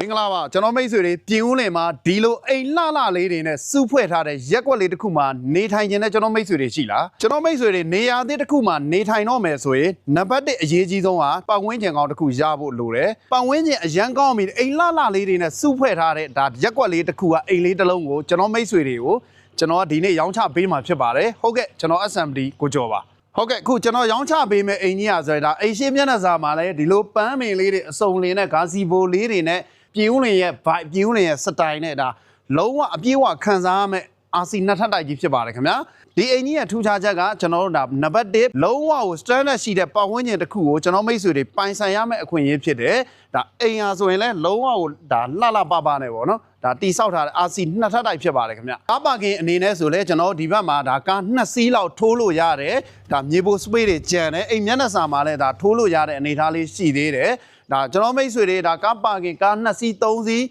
မင်္ဂလာပါကျွန်တော်မိတ်ဆွေတွေပြင်ဦးလင်မှာဒီလိုအိမ်လှလှလေးတွေနဲ့စုဖွဲ့ထားတဲ့ရက်ကွက်လေးတစ်ခုမှာနေထိုင်ခြင်းနဲ့ကျွန်တော်မိတ်ဆွေတွေရှိလားကျွန်တော်မိတ်ဆွေတွေနေရာသစ်တစ်ခုမှာနေထိုင်တော့မယ်ဆိုရင်နံပါတ်1အရေးကြီးဆုံးကပတ်ဝန်းကျင်ကောင်းတစ်ခုရဖို့လိုတယ်ပတ်ဝန်းကျင်အရန်ကောင်းပြီအိမ်လှလှလေးတွေနဲ့စုဖွဲ့ထားတဲ့ဒါရက်ကွက်လေးတစ်ခုကအိမ်လေးတစ်လုံးကိုကျွန်တော်မိတ်ဆွေတွေကိုကျွန်တော်ကဒီနေ့ရောင်းချပေးမှာဖြစ်ပါတယ်ဟုတ်ကဲ့ကျွန်တော် SMD ကိုကျော်ပါဟုတ်ကဲ့အခုကျွန်တော်ရောင်းချပေးမယ့်အိမ်ကြီးอ่ะဆိုရင်ဒါအိမ်ရှိမျက်နှာစာမှာလည်းဒီလိုပန်းမင်လေးတွေအစုံလင်နဲ့ဂါစီဘိုလေးတွေနဲ့ ပြင်ဦးလင်ရဲ့ vibe ပြင်ဦးလင်ရဲ့ style နဲ့ဒါလုံးဝအပြည့်အဝခံစားရမယ့် RC နှစ်ထပ်တိုက်ကြီးဖြစ်ပါတယ်ခင်ဗျာဒီအိမ်ကြီးရဲ့ထူးခြားချက်ကကျွန်တော်တို့ဒါနံပါတ်1လုံးဝကို standard ရှိတဲ့ပတ်ဝန်းကျင်တစ်ခုကိုကျွန်တော်မိတ်ဆွေတွေပိုင်ဆိုင်ရမယ့်အခွင့်အရေးဖြစ်တယ်ဒါအိမ်ဟာဆိုရင်လည်းလုံးဝကိုဒါလှလှပပနဲ့ပေါ့နော်ဒါတိဆောက်ထားတဲ့ RC နှစ်ထပ်တိုက်ဖြစ်ပါတယ်ခင်ဗျကားပါကင်အနေနဲ့ဆိုလဲကျွန်တော်ဒီဘက်မှာဒါကားနှစ်စီးလောက်ထိုးလို့ရတယ်ဒါမြေပိုစပေးတွေကြံတယ်အိမ်မျက်နှာစာမှာလည်းဒါထိုးလို့ရတဲ့အနေအထားလေးရှိသေးတယ်ဒါကျွန်တော်မိတ်ဆွေတွေဒါကားပါကင်ကားနှစ်စီးသုံးစီး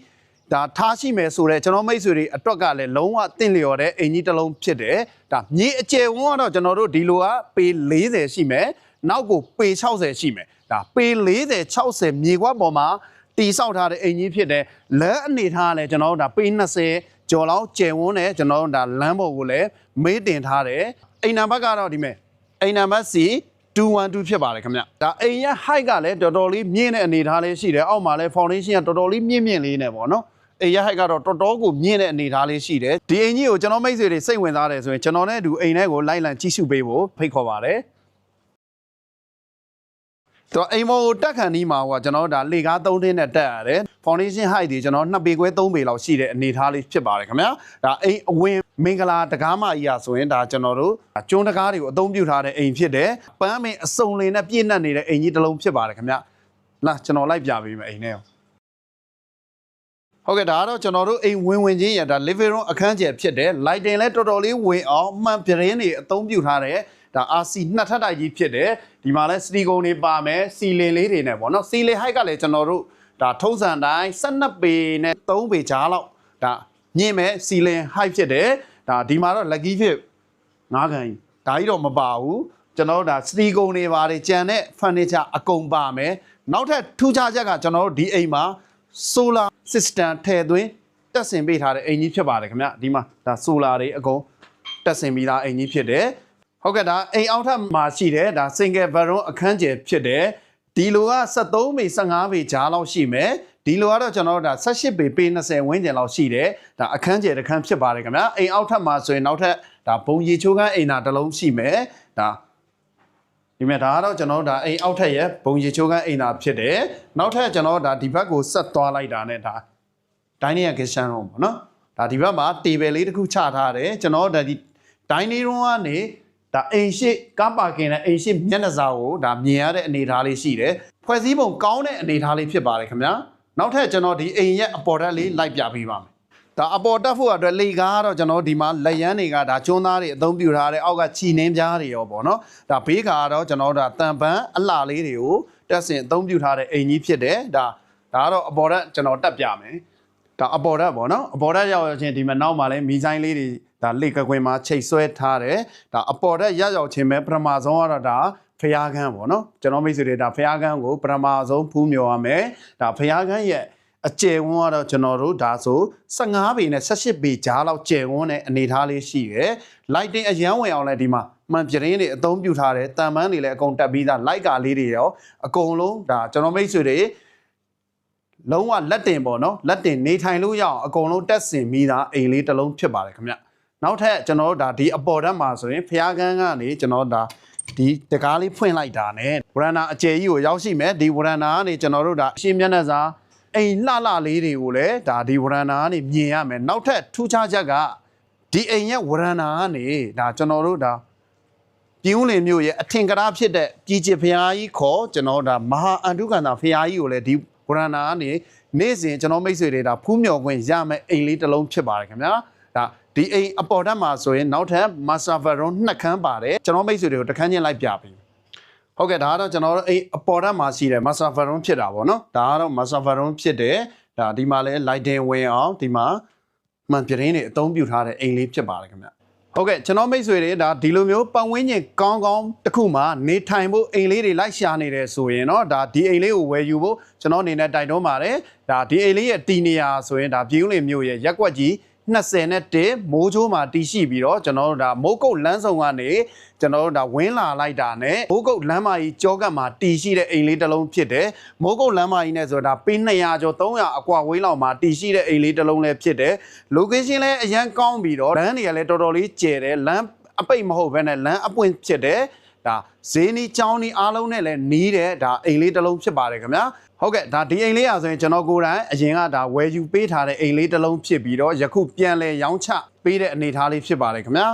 ဒါထားရှိမယ်ဆိုတော့ကျွန်တော်မိတ်ဆွေတွေအတွက်ကလည်းလုံးဝတင့်လျော်တဲ့အင်ကြီးတစ်လုံးဖြစ်တယ်ဒါမြေအကျယ်ဝန်းကတော့ကျွန်တော်တို့ဒီလိုကပေ40ရှိမယ်နောက်ကိုပေ60ရှိမယ်ဒါပေ40 60မြေကွက်ပေါ်မှာတီဆောက်ထားတဲ့အင်ကြီးဖြစ်တယ်လမ်းအနေထားကလည်းကျွန်တော်တို့ဒါပေ20ကျော်လောက်ကျယ်ဝန်းတယ်ကျွန်တော်တို့ဒါလမ်းပေါ်ကိုလည်းမေးတင်ထားတယ်အိမ်နံပါတ်ကတော့ဒီမဲ့အိမ်နံပါတ်စီ212ဖြစ်ပါတယ်ခင်ဗျဒါအိမ်ရဲ့ height ကလည်းတော်တော်လေးမြင့်တဲ့အနေထားလေးရှိတယ်အောက်မှာလည်း foundation ကတော်တော်လေးမြင့်မြင့်လေးနဲ့ပေါ့နော် အေးရဟိုက်ကတော့တော်တော်ကိုမြင့်တဲ့အနေအထားလေးရှိတယ်ဒီအိမ်ကြီးကိုကျွန်တော်မိတ်ဆွေတွေစိတ်ဝင်စားတယ်ဆိုရင်ကျွန်တော်နဲ့အတူအိမ်ထဲကိုလိုက်လံကြည့်ရှုပေးဖို့ဖိတ်ခေါ်ပါတယ်တော့အိမ်မော်ကိုတက်ခံဒီမှာဟိုကကျွန်တော်တို့ဒါလေကား3တင်းနဲ့တက်ရတယ် foundation height တွေကျွန်တော်2ပေခွဲ3ပေလောက်ရှိတဲ့အနေအထားလေးဖြစ်ပါတယ်ခင်ဗျာဒါအိမ်အဝင်မင်္ဂလာတကားမကြီးอ่ะဆိုရင်ဒါကျွန်တော်တို့ကျွန်းတကားတွေကိုအသုံးပြုထားတဲ့အိမ်ဖြစ်တယ်ပန်းမင်အစုံလင်နဲ့ပြည့်နှက်နေတဲ့အိမ်ကြီးတစ်လုံးဖြစ်ပါတယ်ခင်ဗျာလာကျွန်တော်လိုက်ပြပေးမယ်အိမ်ထဲကို ဟုတ်ကဲ့ဒါကတော့ကျွန်တော်တို့အိမ်ဝင်ဝင်ချင်းရဒါ living room အခန်းကျယ်ဖြစ်တယ် lighting လည်းတော်တော်လေးဝင်အောင်မှန်ပြရင်းတွေအသုံးပြုထားတယ်ဒါ RC နှစ်ထပ်တိုက်ကြီးဖြစ်တယ်ဒီမှာလဲစတီကုံတွေပါမယ်စီလင်လေးတွေနဲ့ပေါ့နော်စီလင် height ကလည်းကျွန်တော်တို့ဒါထုံးစံတိုင်း12ပေနဲ့3ပေကြားလောက်ဒါမြင့်မဲ့စီလင် height ဖြစ်တယ်ဒါဒီမှာတော့ lucky fit ငါးခံကြီးဒါကြီးတော့မပါဘူးကျွန်တော်တို့ဒါစတီကုံတွေပါတယ်ကြံတဲ့ furniture အကုန်ပါမယ်နောက်ထပ်ထူးခြားချက်ကကျွန်တော်တို့ဒီအိမ်မှာ solar system ထည့်သွင်းတက်ဆင်ပေးထားတဲ့အိမ်ကြီးဖြစ်ပါတယ်ခင်ဗျဒီမှာဒါ solar တွေအကုန်တက်ဆင်ပြီးသားအိမ်ကြီးဖြစ်တယ်ဟုတ်ကဲ့ဒါအိမ်အောက်ထပ်မှာရှိတယ်ဒါ single bedroom အခန်းကျယ်ဖြစ်တယ်ဒီလိုက73ပေ15ပေကြားလောက်ရှိမယ်ဒီလိုကတော့ကျွန်တော်တို့ဒါ18ပေပေ20ဝန်းကျင်လောက်ရှိတယ်ဒါအခန်းကျယ်တစ်ခန်းဖြစ်ပါတယ်ခင်ဗျအိမ်အောက်ထပ်မှာဆိုရင်နောက်ထပ်ဒါဘုံရီချိုးခန်းအိမ်သာတစ်လုံးရှိမယ်ဒါ ဒီမဲ့ဒါကတော့ကျွန်တော်တို့ဒါအိမ်အောက်ထက်ရဲ့ဘုံရီချိုးခန်းအိမ်သာဖြစ်တယ်နောက်ထပ်ကျွန်တော်တို့ဒါဒီဘက်ကိုဆက်သွားလိုက်တာနဲ့ဒါ dining and kitchen room ပေါ့နော်ဒါဒီဘက်မှာ table လေးတစ်ခုချထားတယ်ကျွန်တော်တို့ဒါဒီ dining room ကနေဒါအိမ်ရှိကားပါကင်နဲ့အိမ်ရှိမျက်နှာစာကိုဒါမြင်ရတဲ့အနေအထားလေးရှိတယ်ဖွဲ့စည်းပုံကောင်းတဲ့အနေအထားလေးဖြစ်ပါတယ်ခင်ဗျာနောက်ထပ်ကျွန်တော်ဒီအိမ်ရဲ့အပေါ်ဓာတ်လေးလိုက်ပြပေးပါမယ် ဒါအပေါ်တက်ဖို့အတွက်လေကားကတော့ကျွန်တော်ဒီမှာလက်ရန်တွေကဒါကျွန်းသားတွေအသုံးပြုထားတဲ့အောက်ကချီနှင်းပြားတွေရောပေါ့နော်ဒါဘေးကတော့ကျွန်တော်တို့ဒါတန်ပန်းအလှလေးတွေကိုတက်ဆင်အသုံးပြုထားတဲ့အိမ်ကြီးဖြစ်တယ်ဒါဒါကတော့အပေါ်တက်ကျွန်တော်တက်ပြမယ်ဒါအပေါ်တက်ပေါ့နော်အပေါ်တက်ရောက်ရချင်းဒီမှာနောက်မှာလဲမီဆိုင်လေးတွေဒါလေကကွင်းမှာချိတ်ဆွဲထားတယ်ဒါအပေါ်တက်ရောက်ရောက်ချင်းပဲပထမဆုံးကတော့ဒါဖျားကန်းပေါ့နော်ကျွန်တော်မိတ်ဆွေတွေဒါဖျားကန်းကိုပထမဆုံးဖူးမြော်ရမယ်ဒါဖျားကန်းရဲ့ အကျယ်ဝန်းကတော့ကျွန်တော်တို့ဒါဆို15ပေနဲ့18ပေကြားလောက်ကျယ်ဝန်းတဲ့အနေအထားလေးရှိရယ် lighting အရန်ဝင်အောင်လဲဒီမှာမှန်ပြရင်းတွေအသုံးပြုထားတယ်တန်ပန်းတွေလည်းအကုန်တက်ပြီးသား light ကာလေးတွေရောအကုန်လုံးဒါကျွန်တော်မိတ်ဆွေတွေလုံးဝလက်တင်ပေါ့နော်လက်တင်နေထိုင်လို့ရအောင်အကုန်လုံးတက်ဆင်ပြီးသားအိမ်လေးတစ်လုံးဖြစ်ပါတယ်ခင်ဗျနောက်ထပ်ကျွန်တော်တို့ဒါဒီအပေါ်ဓာတ်မှာဆိုရင်ဖျားကန်းကနေကျွန်တော်ဒါဒီတကားလေးဖွင့်လိုက်တာ ਨੇ ဝရဏာအကျယ်ကြီးကိုရောက်ရှိမယ်ဒီဝရဏာကနေကျွန်တော်တို့ဒါအရှင်းမျက်နှာစာ အိမ်လှလှလေးတွေကိုလည်းဒါဒီဝရဏာကနေမြင်ရမယ်နောက်ထပ်ထူးခြားချက်ကဒီအိမ်ရဲ့ဝရဏာကနေဒါကျွန်တော်တို့ဒါပြည်ဦးလင်မြို့ရဲ့အထင်ကရာဖြစ်တဲ့ပြည်ချစ်ဖရာကြီးခေါ်ကျွန်တော်ဒါမဟာအန္တုကန္တာဖရာကြီးကိုလည်းဒီဝရဏာကနေနေ့စဉ်ကျွန်တော်မိတ်ဆွေတွေဒါဖူးမြော်ခွင့်ရမယ်အိမ်လေးတစ်လုံးဖြစ်ပါတယ်ခင်ဗျာဒါဒီအိမ်အပေါ်တက်မှာဆိုရင်နောက်ထပ်မဆာဗရွန်နှစ်ခန်းပါတယ်ကျွန်တော်မိတ်ဆွေတွေကိုတစ်ခန်းချင်းလိုက်ပြပေး ဟုတ်ကဲ့ဒါကတော့ကျွန်တော်တို့အဲ့အပေါ်ဓာတ်မှာရှိတဲ့ master baron ဖြစ်တာပေါ့နော်ဒါကတော့ master baron ဖြစ်တယ်ဒါဒီမှာလဲ lighting ဝင်အောင်ဒီမှာမှန်ပြရင်းတွေအသုံးပြုထားတဲ့အိမ်လေးဖြစ်ပါတယ်ခင်ဗျဟုတ်ကဲ့ကျွန်တော်မိတ်ဆွေတွေဒါဒီလိုမျိုးပတ်ဝန်းကျင်ကောင်းကောင်းတစ်ခုမှနေထိုင်ဖို့အိမ်လေးတွေလိုက်ရှာနေတယ်ဆိုရင်တော့ဒါဒီအိမ်လေးကိုဝယ်ယူဖို့ကျွန်တော်အနေနဲ့တိုက်တွန်းပါတယ်ဒါဒီအိမ်လေးရဲ့တီနေရာဆိုရင်ဒါပြည်ဦးလင်မြို့ရဲ့ရက်ွက်ကြီး 20နဲ့1မိုးချိုးမှာတီးရှိပြီးတော့ကျွန်တော်တို့ဒါမိုးကုတ်လမ်းဆောင်ကနေကျွန်တော်တို့ဒါဝင်းလာလိုက်တာနဲ့မိုးကုတ်လမ်းမကြီးကြောကတ်မှာတီးရှိတဲ့အိမ်လေးတစ်လုံးဖြစ်တယ်မိုးကုတ်လမ်းမကြီးနဲ့ဆိုတာပေ200ကျော်300အကွာဝေးလောက်မှာတီးရှိတဲ့အိမ်လေးတစ်လုံးလည်းဖြစ်တယ် location လည်းအရန်ကောင်းပြီးတော့လမ်းတွေကလည်းတော်တော်လေးကျယ်တယ်လမ်းအပိတ်မဟုတ်ဘဲနဲ့လမ်းအပွင့်ဖြစ်တယ် ဒါဈေးနီးချောင်းနီးအားလုံးနဲ့လည်းနီးတယ်ဒါအိမ်လေးတစ်လုံးဖြစ်ပါတယ်ခင်ဗျာဟုတ်ကဲ့ဒါဒီအိမ်လေးอ่ะဆိုရင်ကျွန်တော်ကိုယ်တိုင်အရင်ကဒါဝယ်ယူပေးထားတဲ့အိမ်လေးတစ်လုံးဖြစ်ပြီးတော့ယခုပြန်လဲရောင်းချပေးတဲ့အနေအထားလေးဖြစ်ပါတယ်ခင်ဗျာ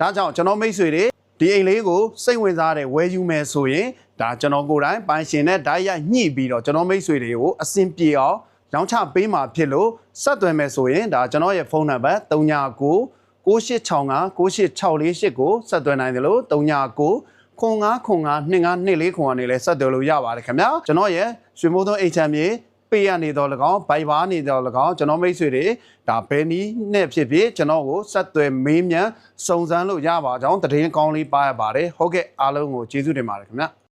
ဒါကြောင့်ကျွန်တော်မိတ်ဆွေတွေဒီအိမ်လေးကိုစိတ်ဝင်စားတဲ့ဝယ်ယူမယ်ဆိုရင်ဒါကျွန်တော်ကိုယ်တိုင်ပိုင်ရှင်နဲ့ဓာတ်ရိုက်ညှိပြီးတော့ကျွန်တော်မိတ်ဆွေတွေကိုအဆင်ပြေအောင်ရောင်းချပေးမှာဖြစ်လို့ဆက်သွယ်မယ်ဆိုရင်ဒါကျွန်တော်ရဲ့ဖုန်းနံပါတ်39 9865 9864ကိုဆက်သွယ်နိုင်တယ်လို့39ခွန်9ခွန်9 2524ခွန်ကနေလည်းဆက်သွယ်လို့ရပါတယ်ခင်ဗျာကျွန်တော်ရဲ့ရွှေမိုးသွန်းအိတ်ချမ်းမြေပေးရနေတော့၎င်းဘိုင်ဘာနေတော့၎င်းကျွန်တော်မိတ်ဆွေတွေဒါဘယ်နည်းနဲ့ဖြစ်ဖြစ်ကျွန်တော်ကိုဆက်သွယ်မေးမြန်းစုံစမ်းလို့ရပါကြောင်းတည်င်းကောင်းလေးပါရပါတယ်ဟုတ်ကဲ့အားလုံးကိုကျေးဇူးတင်ပါတယ်ခင်ဗျာ